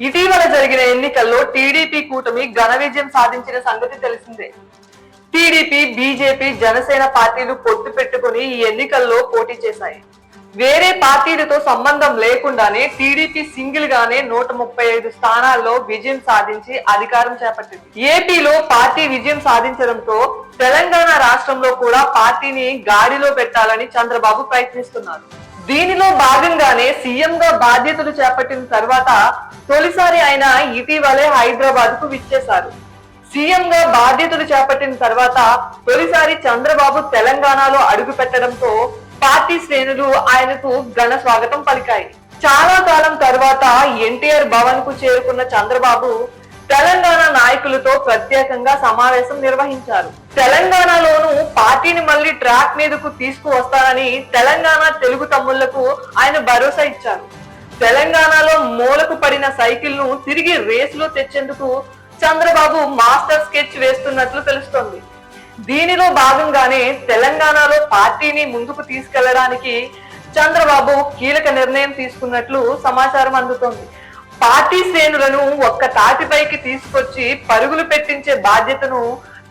ఇటీవల జరిగిన ఎన్నికల్లో టీడీపీ కూటమి ఘన విజయం సాధించిన సంగతి తెలిసిందే. టీడీపీ బీజేపీ జనసేన పార్టీలు పొత్తు పెట్టుకుని ఈ ఎన్నికల్లో పోటీ చేశాయి. వేరే పార్టీలతో సంబంధం లేకుండానే టీడీపీ సింగిల్ గానే నూట ముప్పై ఐదు స్థానాల్లో విజయం సాధించి అధికారం చేపట్టింది. ఏపీలో పార్టీ విజయం సాధించడంతో తెలంగాణ రాష్ట్రంలో కూడా పార్టీని గాడిలో పెట్టాలని చంద్రబాబు ప్రయత్నిస్తున్నారు. దీనిలో భాగంగానే సీఎం గా బాధ్యతలు చేపట్టిన తర్వాత తొలిసారి ఆయన ఇటీవలే హైదరాబాద్కు విచ్చేశారు. సీఎం గా బాధ్యతలు చేపట్టిన తర్వాత తొలిసారి చంద్రబాబు తెలంగాణలో అడుగు పెట్టడంతో పార్టీ శ్రేణులు ఆయనకు ఘన స్వాగతం పలికాయి. చాలా కాలం తర్వాత ఎన్టీఆర్ భవన్కు చేరుకున్న చంద్రబాబు తెలంగాణ నాయకులతో ప్రత్యేకంగా సమావేశం నిర్వహించారు. తెలంగాణలోనూ పార్టీని మళ్ళీ ట్రాక్ మీదకు తీసుకువస్తారని తెలంగాణ తెలుగు తమ్ముళ్ళకు ఆయన భరోసా ఇచ్చారు. తెలంగాణలో మూలకు పడిన సైకిల్ను తిరిగి రేసులో తెచ్చేందుకు చంద్రబాబు మాస్టర్ స్కెచ్ వేస్తున్నట్లు తెలుస్తోంది. దీనిలో భాగంగానే తెలంగాణలో పార్టీని ముందుకు తీసుకెళ్ళడానికి చంద్రబాబు కీలక నిర్ణయం తీసుకున్నట్లు సమాచారం అందుతోంది. పార్టీ శ్రేణులను ఒక్క తాటిపైకి తీసుకొచ్చి పరుగులు పెట్టించే బాధ్యతను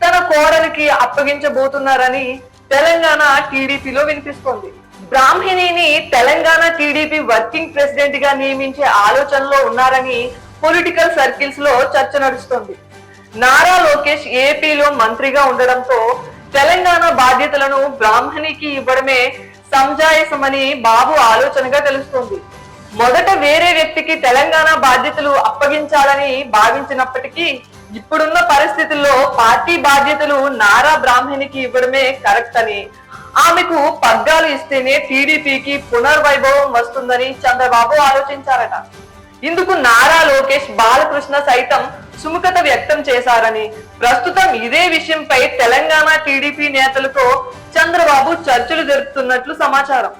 తన కోడలికి అప్పగించబోతున్నారని తెలంగాణ టీడీపీలో వినిపిస్తోంది. బ్రాహ్మిణిని తెలంగాణ టీడీపీ వర్కింగ్ ప్రెసిడెంట్గా నియమించే ఆలోచనలో ఉన్నారని పొలిటికల్ సర్కిల్స్లో చర్చ నడుస్తోంది. నారా లోకేష్ ఏపీలో మంత్రిగా ఉండడంతో తెలంగాణ బాధ్యతలను బ్రాహ్మణికి ఇవ్వడమే సంజాయసమని బాబు ఆలోచనగా తెలుస్తోంది. మొదట వేరే వ్యక్తికి తెలంగాణ బాధ్యతలు అప్పగించాలని భావించినప్పటికీ ఇప్పుడున్న పరిస్థితుల్లో పార్టీ బాధ్యతలు నారా బ్రాహ్మణికి ఇవ్వడమే కరెక్ట్ అని. ఆమెకు పగ్గాలు ఇస్తేనే టీడీపీకి పునర్వైభవం వస్తుందని చంద్రబాబు ఆలోచించారట. ఇందుకు నారా లోకేష్ బాలకృష్ణ సైతం సుముఖత వ్యక్తం చేశారని. ప్రస్తుతం ఇదే విషయంపై తెలంగాణ టీడీపీ నేతలతో చంద్రబాబు చర్చలు జరుపుతున్నట్లు సమాచారం.